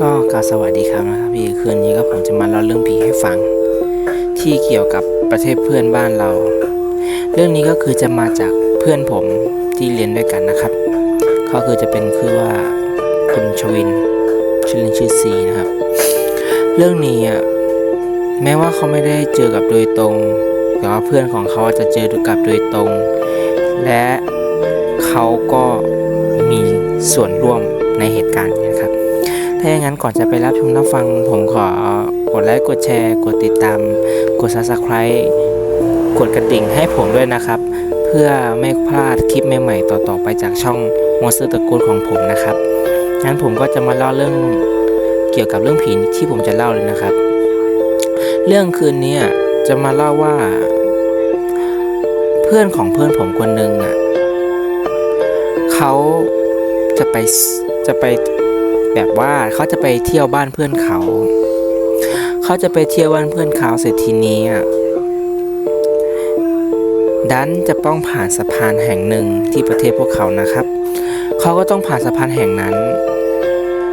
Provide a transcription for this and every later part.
ก็กาสวัสดีครับนะครับพี่คืนนี้ก็ผมจะมาเล่าเรื่องผีให้ฟัง ที่เกี่ยวกับประเทศเพื่อนบ้านเรา เรื่องนี้ก็คือจะมาจากเพื่อนผมที่เรียนด้วยกันนะครับเขาคือจะเป็นคือว่าคุณชวินชื่อเล่นชื่อซีนะครับ เรื่องนี้อะแม้ว่าเขาไม่ได้เจอกับโดยตรง แต่ว่าเพื่อนของเขาจะเจอกับโดยตรง และเขาก็มีส่วนร่วมในเหตุการณ์ ถ้าอย่างนั้นก่อนจะไปรับชมรับฟัง ผมขอกดไลค์กดแชร์ กดติดตาม กด subscribe กดกระดิ่งให้ผมด้วยนะครับ เพื่อไม่พลาดคลิปใหม่ๆ ต่อๆไปจากช่อง Monster ตระกูลของผมนะครับงั้นผมก็จะมาเล่าเรื่องเกี่ยวกับเรื่องผีที่ผมจะเล่าเลยนะครับ เรื่องคืนนี้จะมาเล่าว่า เพื่อนของเพื่อนผมคนหนึ่งอะเขาจะไปจะไป แบบว่าเขาจะไปเที่ยวบ้านเพื่อนเขา เขาจะไปเที่ยวบ้านเพื่อนเขาเสร็จทีนี้อะดันจะต้องผ่านสะพานแห่งหนึ่งที่ประเทศพวกเขานะครับ เขาก็ต้องผ่านสะพานแห่งนั้น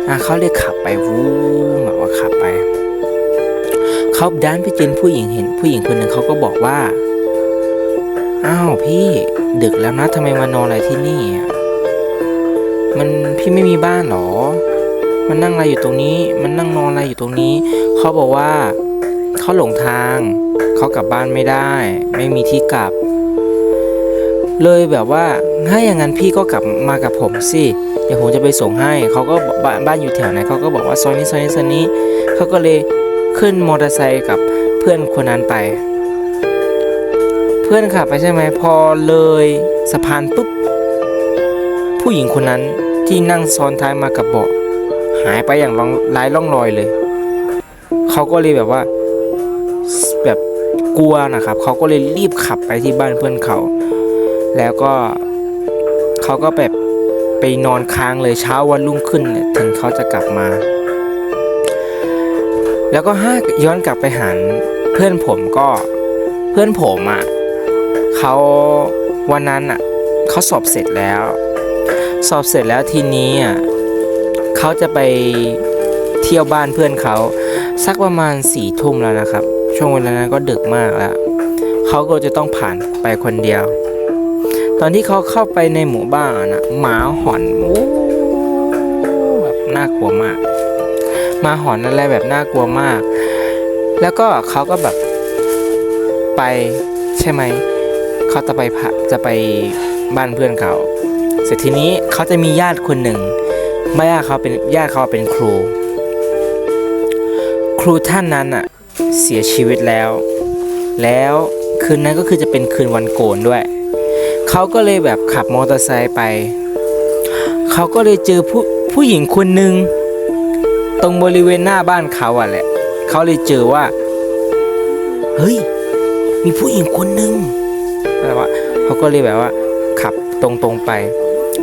อะเขาเลยขับไปวู้แบบว่าขับไปเขาดันไปเจอผู้หญิงเห็น ผู้หญิงคนหนึ่งเขาก็บอกว่าอ้าวพี่ดึกแล้วนะทำไมมานอนอะไรที่นี่มันพี่ไม่มีบ้านเหรอ มันนั่งอะไรอยู่ตรงนี้ มันนั่งนอนอะไรอยู่ตรงนี้ เขาบอกว่าเขาหลงทาง เขากลับบ้านไม่ได้ ไม่มีที่กลับ เลยแบบว่าถ้าอย่างนั้นพี่ก็กลับมากับผมสิเดี๋ยวผมจะไปส่งให้ เขาก็บ้านบ้านอยู่แถวไหนเขาก็บอกว่าซอยนี้ซอยนี้ซอยนี้ เขาก็เลยขึ้นมอเตอร์ไซค์กับเพื่อนคนนั้นไป เพื่อนขับไปใช่ไหมพอเลยสะพานปุ๊บผู้หญิงคนนั้นที่นั่งซ้อนท้ายมากับเบาะ หายไปอย่างร่องไร้ร่องรอยเลย เขาก็เลยแบบว่าแบบกลัวนะครับเขาก็เลยรีบขับไปที่บ้านเพื่อนเขา แล้วก็เขาก็แบบไปนอนค้างเลยเช้าวันรุ่งขึ้นเนี่ยถึงเขาจะกลับมา แล้วก็ห้าย้อนกลับไปหาเพื่อนผมก็เพื่อนผมอะเขาวันนั้นอะเขาสอบเสร็จแล้ว สอบเสร็จแล้วทีนี้อะ เขาจะไปเที่ยวบ้านเพื่อนเขาสักประมาณสี่ทุ่มแล้วนะครับ ช่วงเวลานั้นก็ดึกมากแล้วเขาก็จะต้องผ่านไปคนเดียว ตอนที่เขาเข้าไปในหมู่บ้านนะหมาหอนวู้แบบน่ากลัวมากหมาหอนอะไรแบบน่ากลัวมาก แล้วก็เขาก็แบบไปใช่ไหมเขาจะไปจะไปบ้านเพื่อนเขาเสร็จทีนี้เขาจะมีญาติคนหนึ่ง แม่เขาเป็นญาติเขาเป็นครู ครูท่านนั้นอะเสียชีวิตแล้ว แล้วคืนนั้นก็คือจะเป็นคืนวันโกนด้วย เขาก็เลยแบบขับมอเตอร์ไซค์ไป เขาก็เลยเจอผู้ผู้หญิงคนหนึ่งตรงบริเวณหน้าบ้านเขาอะแหละ เขาเลยเจอว่า เฮ้ย มีผู้หญิงคนหนึ่งแบบว่าเขาก็เลยแบบว่า ขับตรงๆไป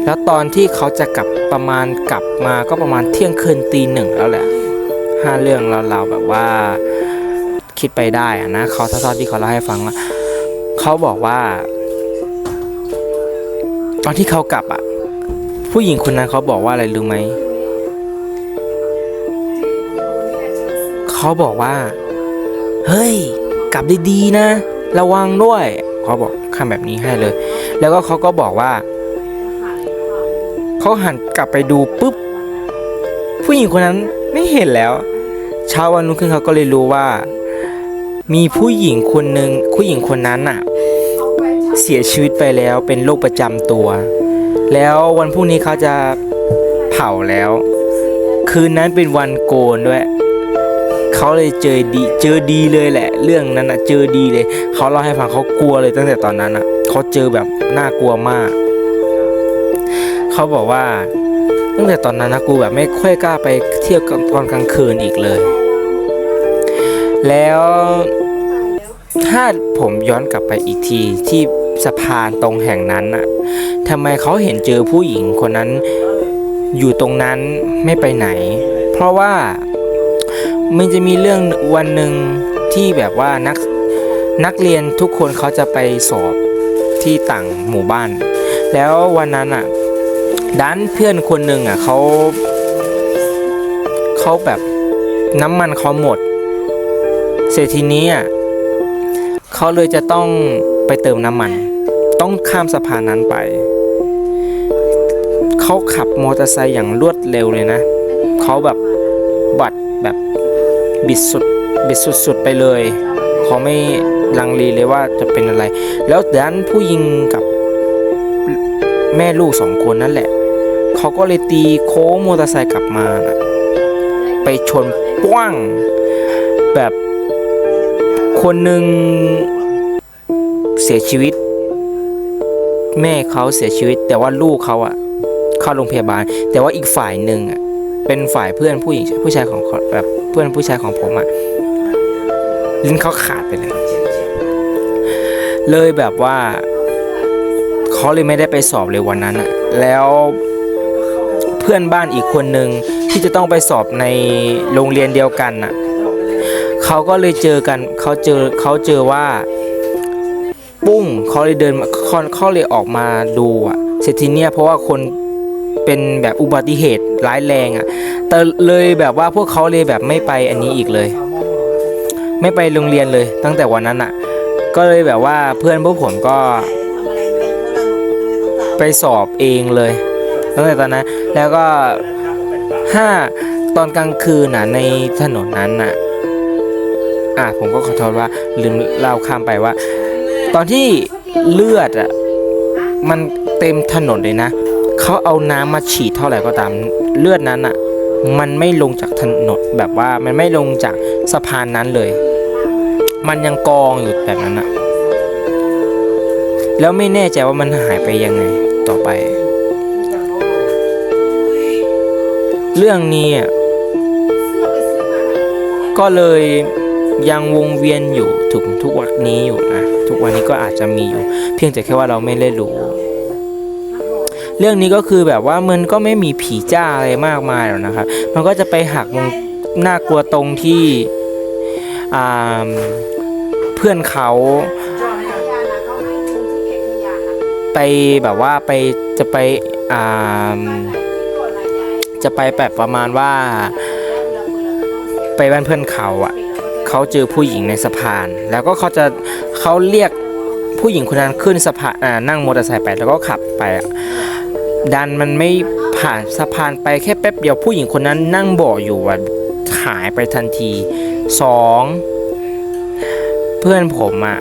แล้วตอนที่เขาจะกลับประมาณกลับมาก็ประมาณเที่ยงคืนตีหนึ่งแล้วแหละห้าเรื่องเราๆแบบว่าคิดไปได้อะนะเขาท่าๆที่เขาเล่าให้ฟังว่าเขาบอกว่า ตอนที่เขากลับอะ ผู้หญิงคนนั้นเขาบอกว่าอะไรรู้ไหมเขาบอกว่า เฮ้ย กลับดีๆนะ ระวังด้วยเขาบอกคำแบบนี้ให้เลย แล้วก็เขาก็บอกว่า เขาหันกลับไปดูปุ๊บ ผู้หญิงคนนั้นไม่เห็นแล้วเช้าวันรุ่งขึ้นเขาก็เลยรู้ว่า มีผู้หญิงคนหนึ่งผู้หญิงคนนั้นอะเสียชีวิตไปแล้วเป็นโรคประจำตัว แล้ววันพรุ่งนี้เขาจะเผาแล้ว คืนนั้นเป็นวันโกนด้วยเขาเลยเจอดีเจอดีเลยแหละ เรื่องนั้นอะเจอดีเลยเขาเล่าให้ฟังเขากลัวเลยตั้งแต่ตอนนั้นอะเขาเจอแบบน่ากลัวมาก เขาบอกว่าตั้งแต่ตอนนั้นนะกูแบบไม่ค่อยกล้าไปเที่ยวตอนกลางคืนอีกเลย แล้วถ้าผมย้อนกลับไปอีกทีที่สะพานตรงแห่งนั้นน่ะทำไมเขาเห็นเจอผู้หญิงคนนั้นอยู่ตรงนั้นไม่ไปไหน เพราะว่ามันจะมีเรื่องวันหนึ่งที่แบบว่านักนักเรียนทุกคนเขาจะไปสอบที่ต่างหมู่บ้าน แล้ววันนั้นอะ ดันเพื่อนคนหนึ่งอะเขาเขเขาแบบน้ำมันเขาหมด เสร็จทีนี้อะเขาเลยจะต้องไปเติมน้ำมัน ต้องข้ามสะพานนั้นไป เขาขับมอเตอร์ไซค์อย่างรวดเร็วเลยนะ เขาแบบบัดแบบบิดสุดบิดสุดๆไปเลย เขาไม่ลังเลเลยว่าจะเป็นอะไร แล้วดันผู้หญิงกับแม่ลูกสองคนนั่นแหละ เขาก็เลยตีโค้งมอเตอร์ไซค์กลับมานะไปชนป้วงแบบคนหนึ่งเสียชีวิต แม่เขาเสียชีวิต แต่ว่าลูกเขาอะเข้าโรงพยาบาล แต่ว่าอีกฝ่ายหนึ่งอะเป็นฝ่ายเพื่อนผู้หญิงผู้ชายของแบบเพื่อนผู้ชายของผมอะลิ้นเขาขาดไปเลย เลยแบบว่าเขาเลยไม่ได้ไปสอบเลยวันนั้นอะแล้ว เพื่อนบ้านอีกคนหนึ่งที่จะต้องไปสอบในโรงเรียนเดียวกันน่ะเขาก็เลยเจอกันเขาเจอเขาเจอว่าปุ้งเขาเลยเดินมาเขาเขาเลยออกมาดูอะเสร็จทีเนี้ยเพราะว่าคนเป็นแบบอุบัติเหตุร้ายแรงอะแต่เลยแบบว่าพวกเขาเลยแบบไม่ไปอันนี้อีกเลย ไม่ไปโรงเรียนเลยตั้งแต่วันนั้นอะ ก็เลยแบบว่าเพื่อนพวกผมก็ไปสอบเองเลย ตั้งแต่ตอนนั้น แล้วก็ห้าตอนกลางคืนน่ะในถนนนั้นน่ะ อะผมก็ขอโทษว่าลืมเล่าข้ามไปว่า ตอนที่เลือดอะมันเต็มถนนเลยนะเขาเอาน้ำมาฉีดเท่าไหร่ก็ตามเลือดนั้นอะ มันไม่ลงจากถนนแบบว่ามันไม่ลงจากสะพานนั้นเลย มันยังกองอยู่แบบนั้นอะแล้วไม่แน่ใจว่ามันหายไปยังไงต่อไป เรื่องนี้อะก็เลยยังวงเวียนอยู่ถึงทุกวันนี้อยู่นะทุกวันนี้ก็อาจจะมีอยู่ เพียงแต่แค่ว่าเราไม่ได้รู้ เรื่องนี้ก็คือแบบว่ามันก็ไม่มีผีจ้าอะไรมากมายหรอกนะครับ มันก็จะไปหักมุมน่ากลัวตรงที่อ่าเพื่อนเขาไปแบบว่าไปจะไปอ่า จะไปแบบประมาณว่า ไปบ้านเพื่อนเขาอะเขาเจอผู้หญิงในสะพาน แล้วก็เขาจะเขาเรียกผู้หญิงคนนั้นขึ้นสะพานอ่านั่งมอเตอร์ไซค์ไปแล้วก็ขับไปดันมันไม่ผ่านสะพานไปแค่แป๊บเดียวผู้หญิงคนนั้นนั่งเบาะอยู่อะหายไปทันทีสองเพื่อนผมอะ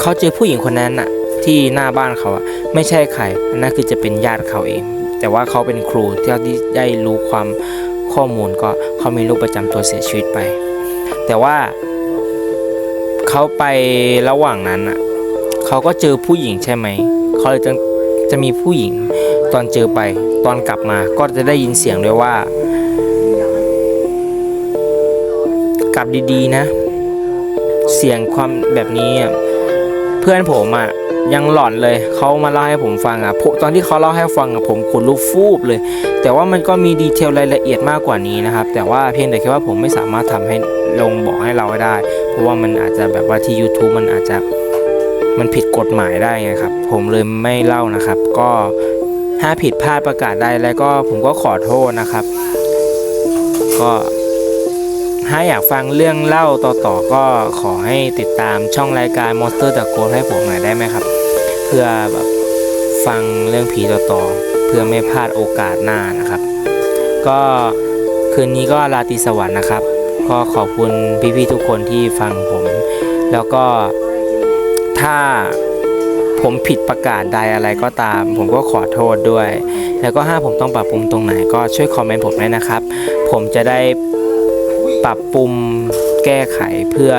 เขาเจอผู้หญิงคนนั้นอะที่หน้าบ้านเขาอะไม่ใช่ใครนนั่นคือจะเป็นญาติเขาเอง แต่ว่าเขาเป็นครูที่ที่ได้รู้ความข้อมูลก็เขามีลูกประจำตัวเสียชีวิตไป แต่ว่าเขาไประหว่างนั้นอะเขาก็เจอผู้หญิงใช่ไหมเขาเลยจะจะมีผู้หญิงตอนเจอไปตอนกลับมาก็จะได้ยินเสียงด้วยว่า กลับดีๆนะ เสียงความแบบนี้เพื่อนผมอะ ยังหลอนเลยเขามาเล่าให้ผมฟังอะตอนที่เขาเล่าให้ฟังอะผมขนลุกฟูบเลย แต่ว่ามันก็มีดีเทลรายละเอียดมากกว่านี้นะครับ แต่ว่าเพียงแต่แค่ว่าผมไม่สามารถทำให้ลงบอกให้เราได้ เพราะว่ามันอาจจะแบบว่าที่ YouTube มันอาจจะมันผิดกฎหมายได้ไงครับ ผมเลยไม่เล่านะครับ ก็ถ้าผิดพลาดประกาศได้แล้วก็ผมก็ขอโทษนะครับ ก็ถ้าอยากฟังเรื่องเล่าต่อๆก็ขอให้ติดตามช่องรายการ Monster the Ghost ให้ผมหน่อยได้ไหมครับ พื่อแบบฟังเรื่องผีต่อๆเพื่อไม่พลาดโอกาสหน้านะครับ ก็คืนนี้ก็ราตรีสวัสดิ์นะครับ ก็ขอบคุณพี่ๆทุกคนที่ฟังผม แล้วก็ถ้าผมผิดประกาศใดอะไรก็ตาม ผมก็ขอโทษด้วย แล้วก็ถ้าผมต้องปรับปรุงตรงไหนก็ช่วยคอมเมนต์ผมด้วยนะครับ ผมจะได้ปรับปรุงแก้ไขเพื่อ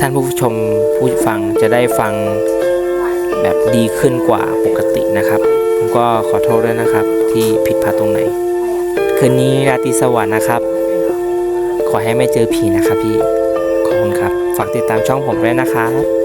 ท่านผู้ชมผู้ฟังจะได้ฟัง แบบดีขึ้นกว่าปกตินะครับ ผมก็ขอโทษด้วยนะครับที่ผิดพลาดตรงไหน คืนนี้ราตรีสวัสดิ์นะครับ ขอให้ไม่เจอผีนะครับพี่ ขอบคุณครับ ฝากติดตามช่องผมด้วยนะครับ